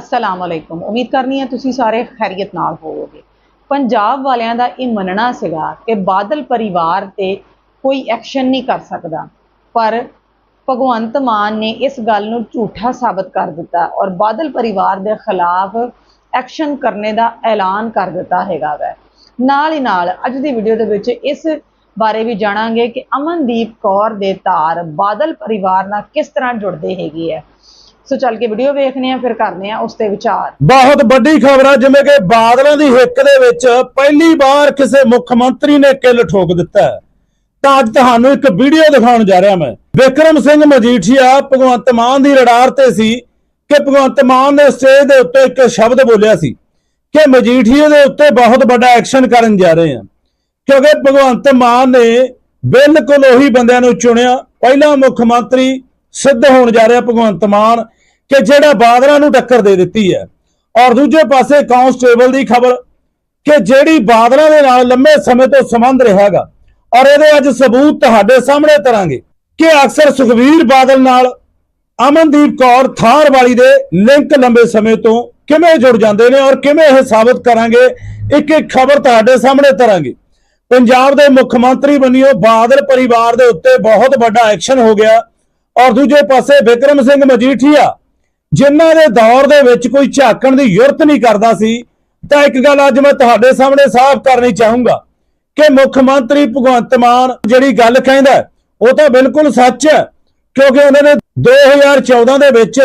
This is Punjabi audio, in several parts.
ਅਸਲਾਮ ਅਲੈਕੁਮ। ਉਮੀਦ ਕਰਨੀ ਹੈ ਤੁਸੀਂ ਸਾਰੇ ਖੈਰੀਅਤ ਨਾਲ ਹੋਵੋਗੇ। ਪੰਜਾਬ ਵਾਲਿਆਂ ਦਾ ਇਹ ਮੰਨਣਾ ਸੀਗਾ ਕਿ ਬਾਦਲ ਪਰਿਵਾਰ ਤੇ ਕੋਈ ਐਕਸ਼ਨ ਨਹੀਂ ਕਰ ਸਕਦਾ। ਪਰ ਭਗਵੰਤ ਮਾਨ ਨੇ ਇਸ ਗੱਲ ਨੂੰ ਝੂਠਾ ਸਾਬਤ ਕਰ ਦਿੱਤਾ ਔਰ ਬਾਦਲ ਪਰਿਵਾਰ ਦੇ ਖਿਲਾਫ ਐਕਸ਼ਨ ਕਰਨੇ ਦਾ ਐਲਾਨ ਕਰ ਦਿੱਤਾ ਹੈਗਾ ਵੈ। ਨਾਲ ਹੀ ਨਾਲ ਅੱਜ ਦੀ ਵੀਡੀਓ ਦੇ ਵਿੱਚ ਇਸ ਬਾਰੇ ਵੀ ਜਾਣਾਂਗੇ ਕਿ ਅਮਨਦੀਪ ਕੌਰ ਦੇ ਤਾਰ ਬਾਦਲ ਪਰਿਵਾਰ ਨਾਲ ਕਿਸ ਤਰ੍ਹਾਂ ਜੁੜਦੇ ਹੈਗੇ ਹੈ ਸੋ ਚੱਲ ਕੇ ਵੀਡੀਓ ਵੇਖਨੇ ਆ ਫਿਰ ਕਰਨੇ ਆ ਉਸ ਤੇ ਵਿਚਾਰ। ਬਹੁਤ ਵੱਡੀ ਖਬਰ ਆ ਜਿਵੇਂ ਕਿ ਬਾਦਲਾਂ ਦੀ ਹਿੱਕ ਦੇ ਵਿੱਚ ਪਹਿਲੀ ਵਾਰ ਕਿਸੇ ਮੁੱਖ ਮੰਤਰੀ ਨੇ ਕਿੱਲ ਠੋਕ ਦਿੱਤਾ ਤਾਂ ਅੱਜ ਤੁਹਾਨੂੰ ਇੱਕ ਵੀਡੀਓ ਦਿਖਾਉਣ ਜਾ ਰਿਹਾ ਮੈਂ। ਵਿਕਰਮ ਸਿੰਘ ਮਜੀਠੀਆ ਭਗਵੰਤ ਮਾਨ ਦੀ ਰਡਾਰ ਤੇ ਸੀ ਕਿ ਭਗਵੰਤ ਮਾਨ ਨੇ ਸਟੇਜ ਦੇ ਉੱਤੇ ਇੱਕ ਸ਼ਬਦ ਬੋਲਿਆ ਸੀ ਕਿ ਮਜੀਠੀਆ ਦੇ ਉੱਤੇ ਬਹੁਤ ਵੱਡਾ ਐਕਸ਼ਨ ਕਰਨ ਜਾ ਰਹੇ ਆ ਕਿਉਂਕਿ ਭਗਵੰਤ ਮਾਨ ਨੇ ਬਿਲਕੁਲ ਉਹੀ ਬੰਦਿਆਂ ਨੂੰ ਚੁਣਿਆ। ਪਹਿਲਾ ਮੁੱਖ ਮੰਤਰੀ ਸਿੱਧ ਹੋਣ ਜਾ ਰਿਹਾ ਭਗਵੰਤ ਮਾਨ ਕਿ ਜਿਹੜਾ ਬਾਦਲਾਂ ਨੂੰ ਟੱਕਰ ਦੇ ਦਿੱਤੀ ਹੈ। ਔਰ ਦੂਜੇ ਪਾਸੇ ਕਾਂਸਟੇਬਲ ਦੀ ਖਬਰ ਕਿ ਜਿਹੜੀ ਬਾਦਲਾਂ ਦੇ ਨਾਲ ਲੰਮੇ ਸਮੇਂ ਤੋਂ ਸੰਬੰਧ ਰਿਹਾਗਾ, ਔਰ ਇਹਦੇ ਅੱਜ ਸਬੂਤ ਤੁਹਾਡੇ ਸਾਹਮਣੇ ਤਰਾਂਗੇ ਕਿ ਅਕਸਰ ਸੁਖਵੀਰ ਬਾਦਲ ਨਾਲ ਅਮਨਦੀਪ ਕੌਰ ਥਾਰ ਵਾਲੀ ਦੇ ਲਿੰਕ ਲੰਬੇ ਸਮੇਂ ਤੋਂ ਕਿਵੇਂ ਜੁੜ ਜਾਂਦੇ ਨੇ ਔਰ ਕਿਵੇਂ ਇਹ ਸਾਬਤ ਕਰਾਂਗੇ ਇੱਕ ਇੱਕ ਖਬਰ ਤੁਹਾਡੇ ਸਾਹਮਣੇ ਤਰਾਂਗੇ। ਪੰਜਾਬ ਦੇ ਮੁੱਖ ਮੰਤਰੀ ਬਣਿਓ ਬਾਦਲ ਪਰਿਵਾਰ ਦੇ ਉੱਤੇ ਬਹੁਤ ਵੱਡਾ ਐਕਸ਼ਨ ਹੋ ਗਿਆ, ਔਰ ਦੂਜੇ ਪਾਸੇ ਵਿਕਰਮ ਸਿੰਘ ਮਜੀਠੀਆ ਜਿਨ੍ਹਾਂ ਦੇ ਦੌਰ ਦੇ ਵਿੱਚ ਕੋਈ ਝਾਕਣ ਦੀ ਯੁਰਤ ਨਹੀਂ ਕਰਦਾ ਸੀ, ਤਾਂ ਇੱਕ ਗੱਲ ਅੱਜ ਮੈਂ ਤੁਹਾਡੇ ਸਾਹਮਣੇ ਸਾਫ਼ ਕਰਨੀ ਚਾਹੂੰਗਾ ਕਿ ਮੁੱਖ ਮੰਤਰੀ ਭਗਵੰਤ ਮਾਨ ਜਿਹੜੀ ਗੱਲ ਕਹਿੰਦਾ ਉਹ ਤਾਂ ਬਿਲਕੁਲ ਸੱਚ ਹੈ, ਕਿਉਂਕਿ ਉਹਨਾਂ ਨੇ 2014 ਦੇ ਵਿੱਚ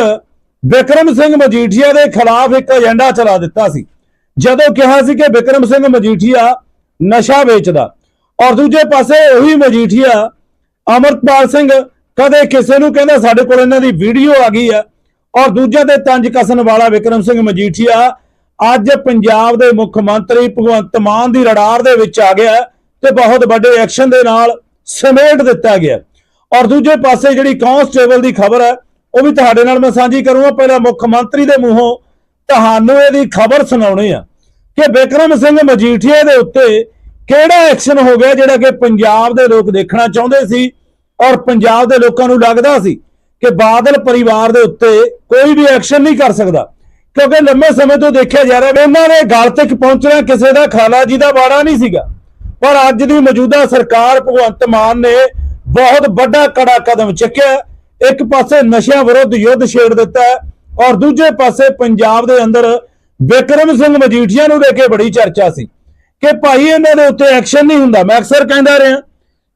ਵਿਕਰਮ ਸਿੰਘ ਮਜੀਠੀਆ ਦੇ ਖਿਲਾਫ ਇੱਕ ਏਜੰਡਾ ਚਲਾ ਦਿੱਤਾ ਸੀ। ਜਦੋਂ ਕਿਹਾ ਸੀ ਕਿ ਵਿਕਰਮ ਸਿੰਘ ਮਜੀਠੀਆ ਨਸ਼ਾ ਵੇਚਦਾ, ਔਰ ਦੂਜੇ ਪਾਸੇ ਉਹੀ ਮਜੀਠੀਆ ਅਮਰਪਾਲ ਸਿੰਘ ਕਦੇ ਕਿਸੇ ਨੂੰ ਕਹਿੰਦਾ ਸਾਡੇ ਕੋਲ ਇਹਨਾਂ ਦੀ ਵੀਡੀਓ ਆ ਗਈ ਆ ਔਰ ਦੂਜੇ ਤੇ ਤੰਜ ਕਸਣ ਵਾਲਾ ਵਿਕਰਮ ਸਿੰਘ ਮਜੀਠੀਆ ਅੱਜ ਪੰਜਾਬ ਦੇ ਮੁੱਖ ਮੰਤਰੀ ਭਗਵੰਤ ਮਾਨ ਦੀ ਰਡਾਰ ਦੇ ਵਿੱਚ ਆ ਗਿਆ ਤੇ ਬਹੁਤ ਵੱਡੇ ਐਕਸ਼ਨ ਦੇ ਨਾਲ ਸਮੇਟ ਦਿੱਤਾ ਗਿਆ। ਔਰ ਦੂਜੇ ਪਾਸੇ ਜਿਹੜੀ ਕਾਂਸਟੇਬਲ ਦੀ ਖਬਰ ਹੈ, ਉਹ ਵੀ ਤੁਹਾਡੇ ਨਾਲ ਮੈਂ ਸਾਂਝੀ ਕਰੂੰਗਾ। ਪਹਿਲਾਂ ਮੁੱਖ ਮੰਤਰੀ ਦੇ ਮੂੰਹੋਂ ਤੁਹਾਨੂੰ ਇਹਦੀ ਖਬਰ ਸੁਣਾਉਣੀ ਆ ਕਿ ਵਿਕਰਮ ਸਿੰਘ ਮਜੀਠੀਆ ਦੇ ਉੱਤੇ ਕਿਹੜਾ ਐਕਸ਼ਨ ਹੋ ਗਿਆ ਜਿਹੜਾ ਕਿ ਪੰਜਾਬ ਦੇ ਲੋਕ ਦੇਖਣਾ ਚਾਹੁੰਦੇ ਸੀ ਔਰ ਪੰਜਾਬ ਦੇ ਲੋਕਾਂ ਨੂੰ ਲੱਗਦਾ ਸੀ। ਕਿ ਬਾਦਲ ਪਰਿਵਾਰ ਦੇ ਉੱਤੇ ਕੋਈ ਵੀ ਐਕਸ਼ਨ ਨਹੀਂ ਕਰ ਸਕਦਾ। ਕਿਉਂਕਿ ਲੰਮੇ ਸਮੇਂ ਤੋਂ ਦੇਖਿਆ ਜਾ ਰਿਹਾ ਇਹਨਾਂ ਦੇ ਗਲ ਤੱਕ ਪਹੁੰਚਣਾ ਕਿਸੇ ਦਾ ਖਾਲਾ ਜੀ ਦਾ ਬਾੜਾ ਨਹੀਂ ਸੀਗਾ। ਪਰ ਅੱਜ ਦੀ ਮੌਜੂਦਾ ਸਰਕਾਰ ਭਗਵੰਤ ਮਾਨ ਨੇ ਬਹੁਤ ਵੱਡਾ ਕੜਾ ਕਦਮ ਚੁੱਕਿਆ। ਇੱਕ ਪਾਸੇ ਨਸ਼ਿਆਂ ਵਿਰੁੱਧ ਯੁੱਧ ਛੇੜ ਦਿੱਤਾ ਔਰ ਦੂਜੇ ਪਾਸੇ ਪੰਜਾਬ ਦੇ ਅੰਦਰ ਵਿਕਰਮ ਸਿੰਘ ਮਜੀਠੀਆ ਨੂੰ ਲੈ ਕੇ ਬੜੀ ਚਰਚਾ ਸੀ ਕਿ ਭਾਈ ਇਹਨਾਂ ਦੇ ਉੱਤੇ ਐਕਸ਼ਨ ਨਹੀਂ ਹੁੰਦਾ। ਮੈਂ ਅਕਸਰ ਕਹਿੰਦਾ ਰਿਹਾ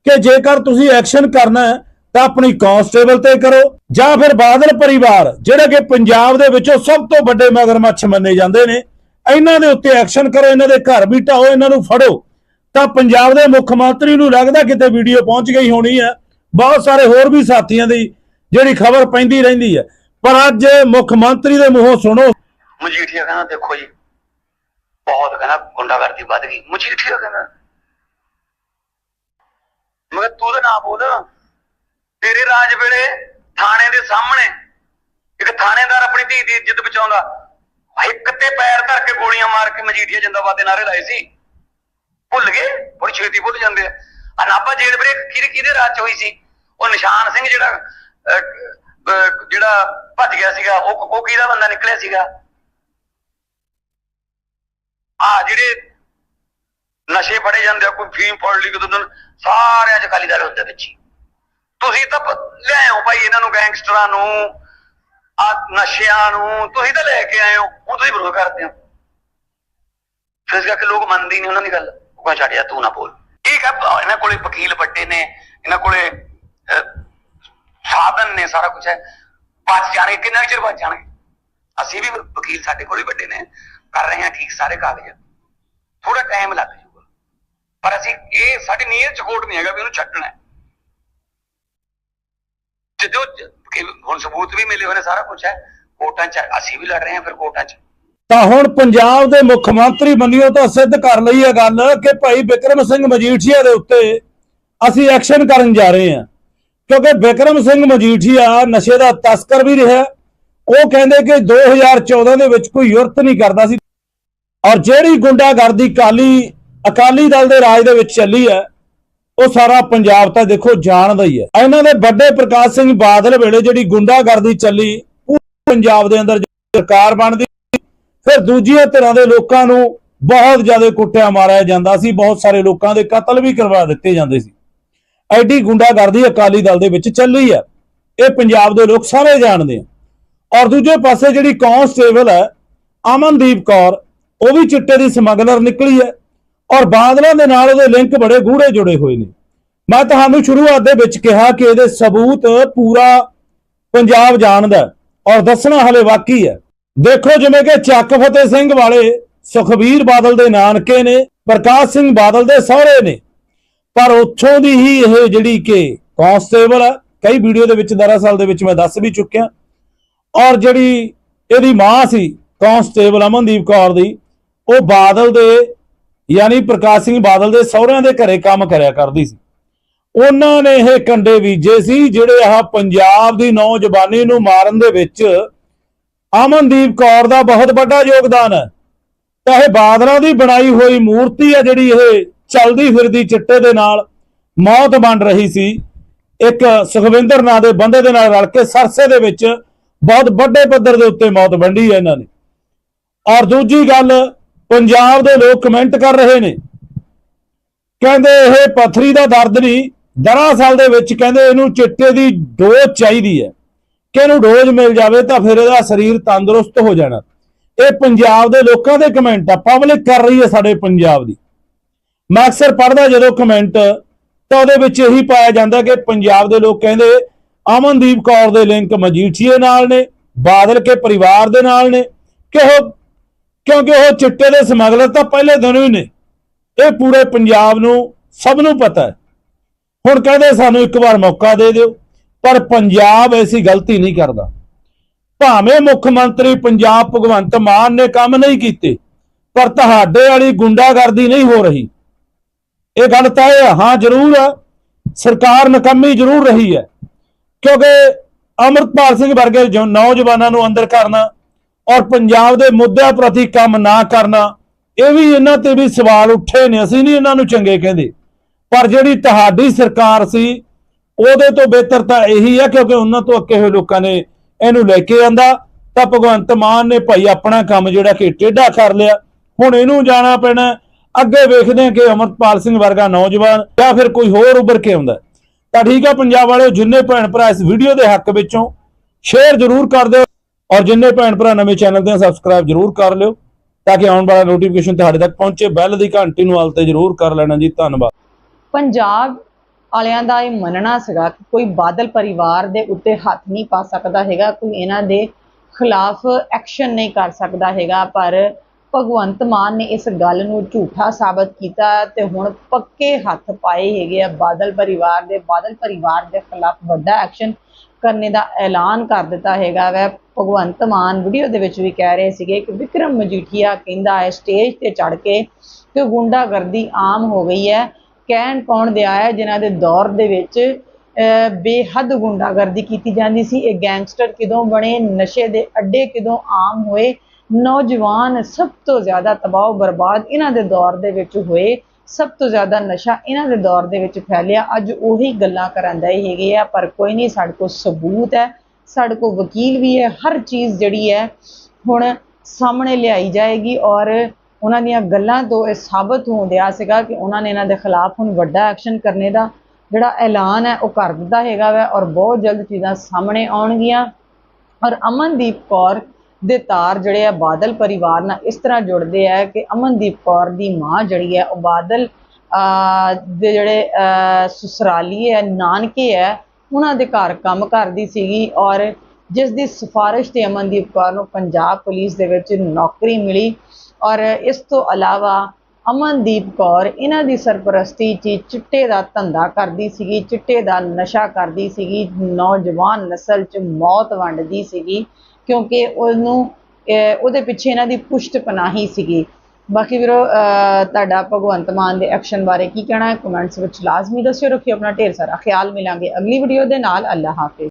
ਕਿ ਜੇਕਰ ਤੁਸੀਂ ਐਕਸ਼ਨ ਕਰਨਾ ਹੈ ਤਾਂ ਆਪਣੀ ਕਾਂਸਟੇਬਲ ਤੇ ਕਰੋ, ਜਾਂ ਫਿਰ ਬਾਦਲ ਪਰਿਵਾਰ, ਜਿਹੜਾ ਕਿ ਪੰਜਾਬ ਦੇ ਵਿੱਚੋਂ ਸਭ ਤੋਂ ਵੱਡੇ ਮਗਰਮੱਛ ਮੰਨੇ ਜਾਂਦੇ ਨੇ, ਇਹਨਾਂ ਦੇ ਉੱਤੇ ਐਕਸ਼ਨ ਕਰੋ, ਇਹਨਾਂ ਦੇ ਘਰ ਵੀ ਢਾਓ ਇਹਨਾਂ ਨੂੰ ਫੜੋ। ਤਾਂ ਪੰਜਾਬ ਦੇ ਮੁੱਖ ਮੰਤਰੀ ਨੂੰ ਲੱਗਦਾ ਕਿਤੇ ਵੀਡੀਓ ਪਹੁੰਚ ਗਈ ਹੋਣੀ ਹੈ, ਬਹੁਤ ਸਾਰੇ ਹੋਰ ਵੀ ਸਾਥੀਆਂ ਦੀ ਜਿਹੜੀ ਖਬਰ ਪੈਂਦੀ ਰਹਿੰਦੀ ਹੈ। ਪਰ ਅੱਜ ਮੁੱਖ ਮੰਤਰੀ ਦੇ ਮੂੰਹੋਂ ਸੁਣੋ। ਮਜੀਠੀਆ ਕਹਿੰਦਾ, ਦੇਖੋ ਜੀ, ਬਹੁਤ ਕਹਿੰਦਾ, ਗੁੰਡਾਗਰਦੀ ਵੱਧ ਗਈ। ਮਜੀਠੀਆ ਕਹਿੰਦਾ, ਮੈਂ ਤੂੰ ਤਾਂ ਨਾ ਬੋਲ। ਤੇਰੇ ਰਾਜ ਵੇਲੇ ਥਾਣੇ ਦੇ ਸਾਹਮਣੇ ਇੱਕ ਥਾਣੇਦਾਰ ਆਪਣੀ ਧੀ ਦੀ ਇੱਜ਼ਤ ਬਚਾਉਂਦਾ। ਇੱਕ ਤੇ ਪੈਰ ਧਰ ਕੇ ਗੋਲੀਆਂ ਮਾਰ ਕੇ ਮਜੀਠੀਆ ਜਿੰਦਾਬਾਦ ਦੇ ਨਾਰੇ ਲਾਏ ਸੀ। ਭੁੱਲ ਗਏ ਬੜੀ ਛੇਤੀ ਭੁੱਲ ਜਾਂਦੇ ਆ। ਅਨਾਬਾ ਜੇਲ੍ਹ ਬ੍ਰੇਕ ਕਿਹਦੇ ਕਿਹਦੇ ਰਾਜ ਚ ਹੋਈ ਸੀ? ਉਹ ਨਿਸ਼ਾਨ ਸਿੰਘ ਜਿਹੜਾ ਅਹ, ਜਿਹੜਾ ਭੱਜ ਗਿਆ ਸੀਗਾ ਉਹ ਉਹ ਕਿਹਦਾ ਬੰਦਾ ਨਿਕਲਿਆ ਸੀਗਾ? ਆ ਜਿਹੜੇ ਨਸ਼ੇ ਫੜੇ ਜਾਂਦੇ ਆ ਕੋਈ ਫੀਮ ਫੜ ਲਈ ਕਿਦੋਂ ਸਾਰਿਆਂ ਚ ਅਕਾਲੀ ਦਲ ਹੁੰਦੇ ਵਿੱਚ ਹੀ। ਤੁਸੀਂ ਤਾਂ ਪ- ਭਾਈ ਇਹਨਾਂ ਨੂੰ ਗੈਂਗਸਟਰਾਂ ਨੂੰ, ਆ ਨਸ਼ਿਆਂ ਨੂੰ, ਤੁਸੀਂ ਤਾਂ ਲੈ ਕੇ ਆਏ ਹੋ, ਉਹ ਤੁਸੀਂ ਵਿਰੋਧ ਕਰਦੇ ਹੋ। ਫਿਰ ਕਰਕੇ ਲੋਕ ਮੰਨਦੇ ਹੀ ਨਹੀਂ ਉਹਨਾਂ ਦੀ ਗੱਲ। ਉਹ ਕਹਿੰਦਾ ਛੱਡ ਜਾ ਤੂੰ ਨਾ ਬੋਲ। ਠੀਕ ਹੈ ਇਹਨਾਂ ਕੋਲੇ ਵਕੀਲ ਵੱਡੇ ਨੇ, ਇਹਨਾਂ ਕੋਲੇ ਸਾਧਨ ਨੇ ਸਾਰਾ ਕੁਝ ਹੈ। ਬਚ ਜਾਣਗੇ, ਕਿੰਨਾ ਕੁ ਚਿਰ ਬਚ ਜਾਣਗੇ? ਅਸੀਂ ਵੀ ਵਕੀਲ ਸਾਡੇ ਕੋਲ ਹੀ ਵੱਡੇ ਨੇ, ਕਰ ਰਹੇ ਹਾਂ ਠੀਕ, ਸਾਰੇ ਕਾਗਜ਼। ਥੋੜਾ ਟਾਈਮ ਲੱਗ ਜਾਊਗਾ। ਪਰ ਅਸੀਂ ਇਹ, ਸਾਡੀ ਨੀਅਤ ਚ ਕੋਟ ਨਹੀਂ ਹੈਗਾ ਵੀ ਉਹਨੂੰ ਛੱਡਣਾ ਜਦੋਂ ਹੁਣ ਸਬੂਤ ਵੀ ਮਿਲੇ ਹੋਏ ਨੇ, ਸਾਰਾ ਕੁਝ ਹੈ। ਕੋਰਟਾਂ ਚ ਅਸੀਂ ਵੀ ਲੜ ਰਹੇ ਹਾਂ, ਫਿਰ ਕੋਰਟਾਂ ਚ। ਤਾਂ ਹੁਣ ਪੰਜਾਬ ਦੇ ਮੁੱਖ ਮੰਤਰੀ ਮੰਨਿਓ ਤਾਂ ਸਿੱਧ ਕਰ ਲਈ ਇਹ ਗੱਲ ਕਿ ਭਾਈ ਵਿਕਰਮ ਸਿੰਘ ਮਜੀਠੀਆ ਦੇ ਉੱਤੇ ਅਸੀਂ ਐਕਸ਼ਨ ਕਰਨ ਜਾ ਰਹੇ ਹਾਂ। ਕਿਉਂਕਿ ਵਿਕਰਮ ਸਿੰਘ ਮਜੀਠੀਆ ਨਸ਼ੇ ਦਾ ਤਸਕਰ ਵੀ ਰਿਹਾ। ਉਹ ਕਹਿੰਦੇ ਕਿ 2014 ਦੇ ਵਿੱਚ ਕੋਈ ਯੁਰਤ ਨਹੀਂ ਕਰਦਾ ਸੀ। ਔਰ ਜਿਹੜੀ ਗੁੰਡਾਗਰਦੀ ਕਾਲੀ ਅਕਾਲੀ ਦਲ ਦੇ ਰਾਜ ਦੇ ਵਿੱਚ ਚੱਲੀ ਹੈ ਉਹ ਸਾਰਾ ਪੰਜਾਬ ਤਾਂ ਦੇਖੋ ਜਾਣਦਾ ਹੀ ਹੈ। ਇਹਨਾਂ ਦੇ ਵੱਡੇ ਪ੍ਰਕਾਸ਼ ਸਿੰਘ ਬਾਦਲ ਵੇਲੇ ਜਿਹੜੀ ਗੁੰਡਾਗਰਦੀ ਚੱਲੀ, ਪੂਰੇ ਪੰਜਾਬ ਦੇ ਅੰਦਰ ਸਰਕਾਰ ਬਣਦੀ, ਫਿਰ ਦੂਜੀਆਂ ਧਿਰਾਂ ਦੇ ਲੋਕਾਂ ਨੂੰ ਬਹੁਤ ਜ਼ਿਆਦਾ ਕੁੱਟਿਆ ਮਾਰਿਆ ਜਾਂਦਾ ਸੀ, ਬਹੁਤ ਸਾਰੇ ਲੋਕਾਂ ਦੇ ਕਤਲ ਵੀ ਕਰਵਾ ਦਿੱਤੇ ਜਾਂਦੇ ਸੀ। ਐਡੀ ਗੁੰਡਾਗਰਦੀ ਅਕਾਲੀ ਦਲ ਦੇ ਵਿੱਚ ਚੱਲੀ ਹੈ। ਇਹ ਪੰਜਾਬ ਦੇ ਲੋਕ ਸਾਰੇ ਜਾਣਦੇ ਆ। ਔਰ ਦੂਜੇ ਪਾਸੇ ਜਿਹੜੀ ਕਾਂਸਟੇਬਲ ਹੈ, ਅਮਨਦੀਪ ਕੌਰ, ਉਹ ਵੀ ਚਿੱਟੇ ਦੀ ਸਮਗਲਰ ਨਿਕਲੀ ਹੈ। ਔਰ ਬਾਦਲਾਂ ਦੇ ਨਾਲ ਉਹਦੇ ਲਿੰਕ ਬੜੇ ਗੂੜੇ ਜੁੜੇ ਹੋਏ ਨੇ। ਮੈਂ ਤੁਹਾਨੂੰ ਸ਼ੁਰੂਆਤ ਦੇ ਵਿੱਚ ਕਿਹਾ ਕਿ ਇਹਦੇ ਸਬੂਤ ਪੂਰਾ ਪੰਜਾਬ ਜਾਣਦਾ ਔਰ ਦੱਸਣਾ ਹਲੇ ਬਾਕੀ ਹੈ। ਦੇਖੋ ਜਿਵੇਂ ਕਿ ਚੱਕ ਫਤਿਹ ਸਿੰਘ ਵਾਲੇ ਸੁਖਬੀਰ ਬਾਦਲ ਦੇ ਨਾਨਕੇ ਨੇ, ਪ੍ਰਕਾਸ਼ ਸਿੰਘ ਬਾਦਲ ਦੇ ਸਹੁਰੇ ਨੇ। ਪਰ ਉੱਥੋਂ ਦੀ ਹੀ ਇਹ ਜਿਹੜੀ ਕਿ ਕਾਂਸਟੇਬਲ ਹੈ, ਕਈ ਵੀਡੀਓ ਦੇ ਵਿੱਚ ਦਰਅਸਲ ਦੇ ਵਿੱਚ ਮੈਂ ਦੱਸ ਵੀ ਚੁੱਕਿਆ। ਔਰ ਜਿਹੜੀ ਇਹਦੀ ਮਾਂ ਸੀ ਕਾਂਸਟੇਬਲ ਅਮਨਦੀਪ ਕੌਰ ਦੀ, ਉਹ ਬਾਦਲ ਦੇ ਯਾਨੀ ਪ੍ਰਕਾਸ਼ ਸਿੰਘ ਬਾਦਲ ਦੇ ਸਹੁਰਿਆਂ ਦੇ ਘਰੇ ਕੰਮ ਕਰਿਆ ਕਰਦੀ ਸੀ। ਉਹਨਾਂ ਨੇ ਇਹ ਕੰਡੇ ਬੀਜੇ ਸੀ, ਜਿਹੜੇ ਆਹ ਪੰਜਾਬ ਦੀ ਨੌਜਵਾਨੀ ਨੂੰ ਮਾਰਨ ਦੇ ਵਿੱਚ ਅਮਨਦੀਪ ਕੌਰ ਦਾ ਬਹੁਤ ਵੱਡਾ ਯੋਗਦਾਨ ਹੈ। ਤਾਂ ਇਹ ਬਾਦਲਾਂ ਦੀ ਬਣਾਈ ਹੋਈ ਮੂਰਤੀ ਹੈ ਜਿਹੜੀ ਇਹ ਚਲਦੀ ਫਿਰਦੀ ਚਿੱਟੇ ਦੇ ਨਾਲ ਮੌਤ ਬਣ ਰਹੀ ਸੀ। ਇੱਕ ਸੁਖਵਿੰਦਰ ਨਾਂ ਦੇ ਬੰਦੇ ਦੇ ਨਾਲ ਰਲ ਕੇ ਸਰਸੇ ਦੇ ਵਿੱਚ ਬਹੁਤ ਵੱਡੇ ਪੱਧਰ ਦੇ ਉੱਤੇ ਮੌਤ ਵੰਡੀ ਹੈ ਇਹਨਾਂ ਨੇ। ਔਰ ਦੂਜੀ ਗੱਲ ਪੰਜਾਬ ਦੇ ਲੋਕ ਕਮੈਂਟ ਕਰ ਰਹੇ ਨੇ। ਕਹਿੰਦੇ ਇਹ ਪਥਰੀ ਦਾ ਦਰਦ ਨਹੀਂ ਦਰਅਸਲ ਦੇ ਵਿੱਚ ਕਹਿੰਦੇ ਇਹਨੂੰ ਚਿੱਟੇ ਦੀ ਡੋਜ਼ ਚਾਹੀਦੀ ਹੈ। ਕਿ ਇਹਨੂੰ ਡੋਜ਼ ਮਿਲ ਜਾਵੇ ਤਾਂ ਫਿਰ ਇਹਦਾ ਸਰੀਰ ਤੰਦਰੁਸਤ ਹੋ ਜਾਣਾ। ਇਹ ਪੰਜਾਬ ਦੇ ਲੋਕਾਂ ਦੇ ਕਮੈਂਟ ਆ ਪਬਲਿਕ ਕਰ ਰਹੀ ਹੈ ਸਾਡੇ ਪੰਜਾਬ ਦੀ। ਮੈਂ ਅਕਸਰ ਪੜ੍ਹਦਾ ਜਦੋਂ ਕਮੈਂਟ ਤਾਂ ਉਹਦੇ ਵਿੱਚ ਇਹੀ ਪਾਇਆ ਜਾਂਦਾ ਕਿ ਪੰਜਾਬ ਦੇ ਲੋਕ ਕਹਿੰਦੇ, ਅਮਨਦੀਪ ਕੌਰ ਦੇ ਲਿੰਕ ਮਜੀਠੀਏ ਨਾਲ ਨੇ, ਬਾਦਲ ਕੇ ਪਰਿਵਾਰ ਦੇ ਨਾਲ ਨੇ ਕਿ ਉਹ ਕਿਉਂਕਿ ਉਹ ਚਿੱਟੇ ਦੇ ਸਮਗਲਰ ਤਾਂ ਪਹਿਲੇ ਦਿਨੋਂ ਹੀ ਨੇ। ਇਹ ਪੂਰੇ ਪੰਜਾਬ ਨੂੰ ਸਭ ਨੂੰ ਪਤਾ ਹੈ। ਹੁਣ ਕਹਿੰਦੇ ਸਾਨੂੰ ਇੱਕ ਵਾਰ ਮੌਕਾ ਦੇ ਦਿਓ ਪਰ ਪੰਜਾਬ ਐਸੀ ਗਲਤੀ ਨਹੀਂ ਕਰਦਾ। ਭਾਵੇਂ ਮੁੱਖ ਮੰਤਰੀ ਪੰਜਾਬ ਭਗਵੰਤ ਮਾਨ ਨੇ ਕੰਮ ਨਹੀਂ ਕੀਤੇ ਪਰ ਤੁਹਾਡੇ ਵਾਲੀ ਗੁੰਡਾਗਰਦੀ ਨਹੀਂ ਹੋ ਰਹੀ। ਇਹ ਗੱਲ ਤਾਂ ਇਹ ਆ, ਹਾਂ ਜ਼ਰੂਰ ਆ ਸਰਕਾਰ ਨਕੰਮੀ ਜ਼ਰੂਰ ਰਹੀ ਹੈ। ਕਿਉਂਕਿ ਅਮਰਪਾਲ ਸਿੰਘ ਵਰਗੇ ਜੋ ਨੌਜਵਾਨਾਂ ਨੂੰ ਅੰਦਰ ਕਰਨਾ ਔਰ ਪੰਜਾਬ ਦੇ ਮੁੱਦਿਆਂ ਪ੍ਰਤੀ ਕੰਮ ਨਾ ਕਰਨਾ, ਇਹ ਵੀ ਇਹਨਾਂ ਤੇ ਵੀ ਸਵਾਲ ਉੱਠੇ ਨੇ, ਅਸੀਂ ਨਹੀਂ ਇਹਨਾਂ ਨੂੰ ਚੰਗੇ ਕਹਿੰਦੇ। ਪਰ ਜਿਹੜੀ ਤੁਹਾਡੀ ਸਰਕਾਰ ਸੀ, ਉਹਦੇ ਤੋਂ ਬਿਹਤਰ ਤਾਂ ਇਹੀ ਹੈ ਕਿਉਂਕਿ ਉਹਨਾਂ ਤੋਂ ਅੱਕੇ ਹੋਏ ਲੋਕਾਂ ਨੇ ਇਹਨੂੰ ਲੈ ਕੇ ਆਂਦਾ। ਤਾਂ ਭਗਵੰਤ ਮਾਨ ਨੇ ਭਾਈ ਆਪਣਾ ਕੰਮ ਜਿਹੜਾ ਕਿ ਟੇਢਾ ਕਰ ਲਿਆ, ਹੁਣ ਇਹਨੂੰ ਜਾਣਾ ਪੈਣਾ। ਅੱਗੇ ਵੇਖਦੇ ਹਾਂ ਕਿ ਅਮਰਪਾਲ ਸਿੰਘ ਵਰਗਾ ਨੌਜਵਾਨ ਜਾਂ ਫਿਰ ਕੋਈ ਹੋਰ ਉੱਭਰ ਕੇ ਆਉਂਦਾ। ਤਾਂ ਠੀਕ ਆ, ਪੰਜਾਬ ਵਾਲਿਓ, ਜਿੰਨੇ ਭੈਣ ਭਰਾ ਇਸ ਵੀਡੀਓ ਦੇ ਹੱਕ ਵਿੱਚੋਂ, ਸ਼ੇਅਰ ਜ਼ਰੂਰ ਕਰ ਦਿਓ। ਔਰ ਜਿੰਨੇ ਭੈਣ ਭਰਾ ਨਵੇਂ ਚੈਨਲ ਤੇ ਸਬਸਕ੍ਰਾਈਬ ਜ਼ਰੂਰ ਕਰ ਲਿਓ ਤਾਂ ਕਿ ਆਉਣ ਵਾਲਾ ਨੋਟੀਫਿਕੇਸ਼ਨ ਤੁਹਾਡੇ ਤੱਕ ਪਹੁੰਚੇ। ਬੈਲ ਦੀ ਘੰਟੀ ਨੂੰ ਹਾਲ ਤੇ ਜ਼ਰੂਰ ਕਰ ਲੈਣਾ ਜੀ। ਧੰਨਵਾਦ। ਪੰਜਾਬ ਵਾਲਿਆਂ ਦਾ ਇਹ ਮੰਨਣਾ ਸੀਗਾ ਕਿ ਕੋਈ ਬਾਦਲ ਪਰਿਵਾਰ ਦੇ ਉੱਤੇ ਹੱਥ ਨਹੀਂ ਪਾ ਸਕਦਾ ਹੈਗਾ, ਕੋਈ ਇਹਨਾਂ ਦੇ ਖਿਲਾਫ ਐਕਸ਼ਨ ਨਹੀਂ ਕਰ ਸਕਦਾ ਹੈਗਾ, ਪਰ ਭਗਵੰਤ ਮਾਨ ਨੇ ਇਸ ਗੱਲ ਨੂੰ ਝੂਠਾ ਸਾਬਤ ਕੀਤਾ ਤੇ ਹੁਣ ਪੱਕੇ ਹੱਥ ਪਾਏ ਹੈਗੇ ਆ। ਬਾਦਲ ਪਰਿਵਾਰ ਦੇ, ਬਾਦਲ ਪਰਿਵਾਰ ਦੇ ਖਿਲਾਫ ਵੱਡਾ ਐਕਸ਼ਨ ਕਰਨੇ ਦਾ ਐਲਾਨ ਕਰ ਦਿੱਤਾ ਹੈਗਾ ਵੈ। ਭਗਵੰਤ ਮਾਨ ਵੀਡੀਓ ਦੇ ਵਿੱਚ ਵੀ ਕਹਿ ਰਹੇ ਸੀਗੇ ਕਿ ਵਿਕਰਮ ਮਜੀਠੀਆ ਕਹਿੰਦਾ ਹੈ ਸਟੇਜ ਤੇ ਚੜ ਕੇ ਕਿ ਗੁੰਡਾਗਰਦੀ ਆਮ ਹੋ ਗਈ ਹੈ। ਕਹਿਣ ਕੌਣ ਦਿਆ ਹੈ, ਜਿਨ੍ਹਾਂ ਦੇ ਦੌਰ ਦੇ ਵਿੱਚ ਬੇਹੱਦ ਗੁੰਡਾਗਰਦੀ ਕੀਤੀ ਜਾਂਦੀ ਸੀ। ਇਹ ਗੈਂਗਸਟਰ ਕਿਦੋਂ ਬਣੇ, ਨਸ਼ੇ ਦੇ ਅੱਡੇ ਕਿਦੋਂ ਆਮ ਹੋਏ, ਨੌਜਵਾਨ ਸਭ ਤੋਂ ਜ਼ਿਆਦਾ ਤਬਾਹ, ਬਰਬਾਦ ਇਹਨਾਂ ਦੇ ਦੌਰ ਦੇ ਵਿੱਚ ਹੋਏ। ਸਭ ਤੋਂ ਜ਼ਿਆਦਾ ਨਸ਼ਾ ਇਹਨਾਂ ਦੇ ਦੌਰ ਦੇ ਵਿੱਚ ਫੈਲਿਆ। ਅੱਜ ਉਹੀ ਗੱਲਾਂ ਕਰਨ ਦੇ ਹੈਗੇ ਆ, ਪਰ ਕੋਈ ਨਹੀਂ, ਸਾਡੇ ਕੋਲ ਸਬੂਤ ਹੈ, ਸਾਡੇ ਕੋਲ ਵਕੀਲ ਵੀ ਹੈ, ਹਰ ਚੀਜ਼ ਜਿਹੜੀ ਹੈ ਹੁਣ ਸਾਹਮਣੇ ਲਿਆਈ ਜਾਏਗੀ ਔਰ ਉਹਨਾਂ ਦੀਆਂ ਗੱਲਾਂ ਤੋਂ ਇਹ ਸਾਬਤ ਹੋਉਂਦਿਆ ਸੀਗਾ ਕਿ ਉਹਨਾਂ ਨੇ ਇਹਨਾਂ ਦੇ ਖਿਲਾਫ ਹੁਣ ਵੱਡਾ ਐਕਸ਼ਨ ਕਰਨੇ ਦਾ ਜਿਹੜਾ ਐਲਾਨ ਹੈ, ਉਹ ਕਰ ਦਿੱਤਾ ਹੈਗਾ ਵੈ ਔਰ ਬਹੁਤ ਜਲਦ ਚੀਜ਼ਾਂ ਸਾਹਮਣੇ ਆਉਣਗੀਆਂ। ਔਰ ਅਮਨਦੀਪ ਕੌਰ ਦੇ ਤਾਰ ਜਿਹੜੇ ਆ ਬਾਦਲ ਪਰਿਵਾਰ ਨਾਲ ਇਸ ਤਰ੍ਹਾਂ ਜੁੜਦੇ ਆ ਕਿ ਅਮਨਦੀਪ ਕੌਰ ਦੀ ਮਾਂ ਜਿਹੜੀ ਹੈ ਉਹ ਬਾਦਲ ਅਹ, ਦੇ ਜਿਹੜੇ ਅਹ, ਸਸੁਰਾਲੀ ਹੈ ਨਾਨਕੇ ਹੈ ਉਹਨਾਂ ਦੇ ਘਰ ਕੰਮ ਕਰਦੀ ਸੀਗੀ ਔਰ ਜਿਸ ਦੀ ਸਿਫਾਰਿਸ਼ ਤੇ ਅਮਨਦੀਪ ਕੌਰ ਨੂੰ ਪੰਜਾਬ ਪੁਲਿਸ ਦੇ ਵਿੱਚ ਨੌਕਰੀ ਮਿਲੀ ਔਰ ਇਸ ਤੋਂ ਇਲਾਵਾ ਅਮਨਦੀਪ ਕੌਰ ਇਹਨਾਂ ਦੀ ਸਰਪ੍ਰਸਤੀ 'ਚ ਚਿੱਟੇ ਦਾ ਧੰਦਾ ਕਰਦੀ ਸੀਗੀ ਚਿੱਟੇ ਦਾ ਨਸ਼ਾ ਕਰਦੀ ਸੀਗੀ ਨੌਜਵਾਨ ਨਸਲ 'ਚ ਮੌਤ ਵੰਡਦੀ ਸੀਗੀ ਕਿਉਂਕਿ ਉਹਨੂੰ ਉਹਦੇ ਪਿੱਛੇ ਇਹਨਾਂ ਦੀ ਪੁਸ਼ਟ ਪਨਾਹੀ ਸੀਗੀ। ਬਾਕੀ ਵੀਰੋ ਤੁਹਾਡਾ ਭਗਵੰਤ ਮਾਨ ਦੇ ਐਕਸ਼ਨ ਬਾਰੇ ਕੀ ਕਹਿਣਾ ਹੈ? ਕਮੈਂਟਸ ਵਿੱਚ ਲਾਜ਼ਮੀ ਦੱਸਿਓ, ਰੱਖਿਓ ਆਪਣਾ ਢੇਰ ਸਾਰਾ ਖਿਆਲ। ਮਿਲਾਂਗੇ ਅਗਲੀ ਵੀਡੀਓ ਦੇ ਨਾਲ। ਅੱਲਾ ਹਾਫਿਜ਼।